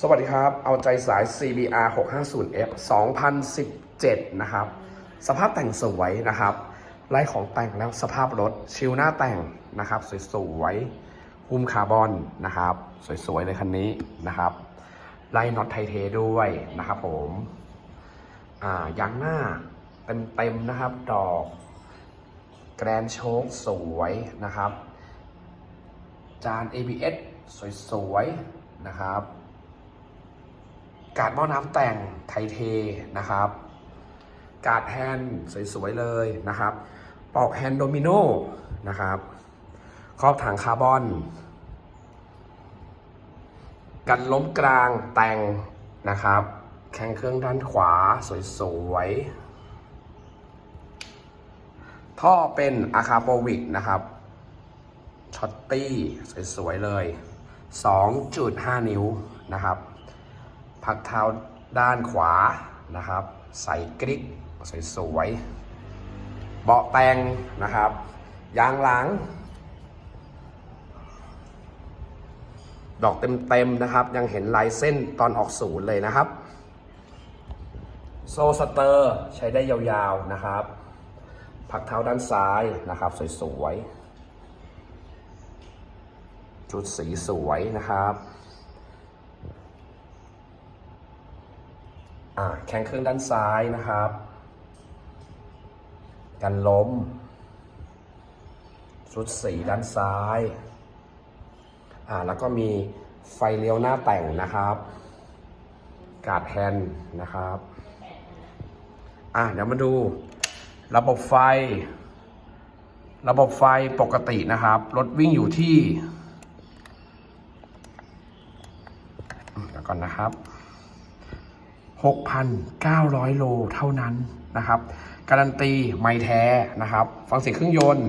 สวัสดีครับ เอาใจสาย CBR 650F 2017 นะครับ สภาพแต่งสวยนะครับ ไล่ของแต่งแล้วสภาพรถ ชิลหน้าแต่งนะครับ สวยๆหุ้มคาร์บอนนะครับ สวยๆเลยคันนี้นะครับ ไล่น็อตไทเทด้วยนะครับผมอ่ายางหน้าเต็มๆนะครับ ดอก แกรนโชคสวยนะครับ จาน ABS สวยๆนะครับ กาดหม้อน้ำแต่งไทเทนะครับ กาดแฮนด์สวยๆเลยนะครับ ปอกแฮนด์โดมิโนนะครับครอบถังคาร์บอน กันล้มกลางแต่งนะครับ แข้งเครื่องด้านขวาสวยๆ ท่อเป็นอาคาโปวิกนะครับช็อตตี้สวยๆเลย 2.5 นิ้วนะครับ พักเท้าด้านขวานะครับ ใส่กริกสวยๆเบาะแต่งนะครับ ยางหลัง ดอกเต็มๆนะครับ ยังเห็นลายเส้นตอนออกศูนย์เลยนะครับ โซสเตอร์ใช้ได้ยาวๆนะครับ ผักเท้าด้านซ้ายนะครับ สวยๆชุดสีสวยนะครับ อ่า แข้งเครื่องด้านซ้ายนะครับ กันล้ม ชุดสีด้านซ้าย อ่า แล้วก็มีไฟเลี้ยวหน้าแต่งนะครับ กาดแฮนด์นะครับ อะเดี๋ยวมาดู ระบบไฟ ระบบไฟปกตินะครับ รถวิ่งอยู่ที่เดี๋ยวก่อนนะครับ 6,900 โลเท่านั้นนะครับ การันตีไม่แท้นะครับ ฟังเสียงเครื่องยนต์